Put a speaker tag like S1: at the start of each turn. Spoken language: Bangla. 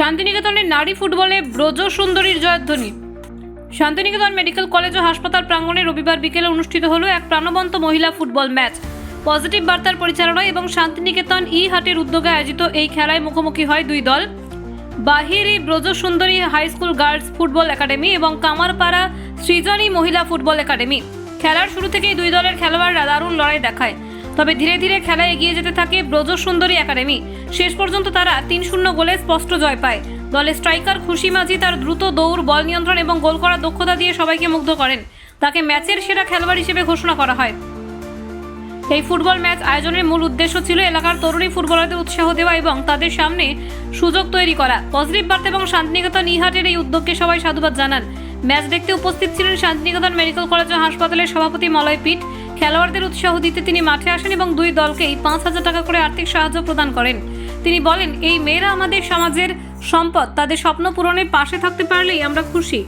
S1: শান্তিনিকেতনের নারী ফুটবলে ব্রজ সুন্দরীর জয়ধ্বনি শান্তিনিকেতন মেডিকেল কলেজ ও হাসপাতাল প্রাঙ্গণে রবিবার বিকেলে অনুষ্ঠিত হলো এক প্রাণবন্ত মহিলা ফুটবল ম্যাচ। পজিটিভ বার্তার পরিচালনায় এবং শান্তিনিকেতন ই হাটের উদ্যোগে আয়োজিত এই খেলায় মুখোমুখি হয় দুই দল। Bahiri Braja Sundari high school girls football academy এবং কামারপাড়া সৃজনী মহিলা ফুটবল একাডেমি। খেলার শুরু থেকেই দুই দলের খেলোয়াড়রা দারুণ লড়াই দেখায়। তবে ধীরে ধীরে খেলা এগিয়ে যেতে থাকে ব্রজ সুন্দরী একাডেমি। শেষ পর্যন্ত তারা তিন শূন্য গোলে স্পষ্ট জয় পায়। দলের স্ট্রাইকার খুশি মাঝি তার দ্রুত দৌড়, বল নিয়ন্ত্রণ এবং গোল করার দক্ষতা দিয়ে সবাইকে মুগ্ধ করেন। তাকে ম্যাচের সেরা খেলোয়াড় হিসেবে ঘোষণা করা হয়। এই ফুটবল ম্যাচ আয়োজনের মূল উদ্দেশ্য ছিল এলাকার তরুণী ফুটবলারদের উৎসাহ দেওয়া এবং তাদের সামনে সুযোগ তৈরি করা। পজিটিভ বার্তা এবং শান্তিনিকেতন ইহাটের এই উদ্যোগকে সবাই সাধুবাদ জানান। ম্যাচ দেখতে উপস্থিত ছিলেন শান্তিনিকেতন মেডিকেল কলেজ ও হাসপাতালের সভাপতি মলয় পিট খেলোয়াড়দের উৎসাহ দিতে তিনি মাঠে আসেন এবং দুই দলকেই পাঁচ হাজার টাকা করে আর্থিক সাহায্য প্রদান করেন। তিনি বলেন, এই মেয়েরা আমাদের সমাজের সম্পদ, তাদের স্বপ্ন পূরণের পাশে থাকতে পারলেই আমরা খুশি।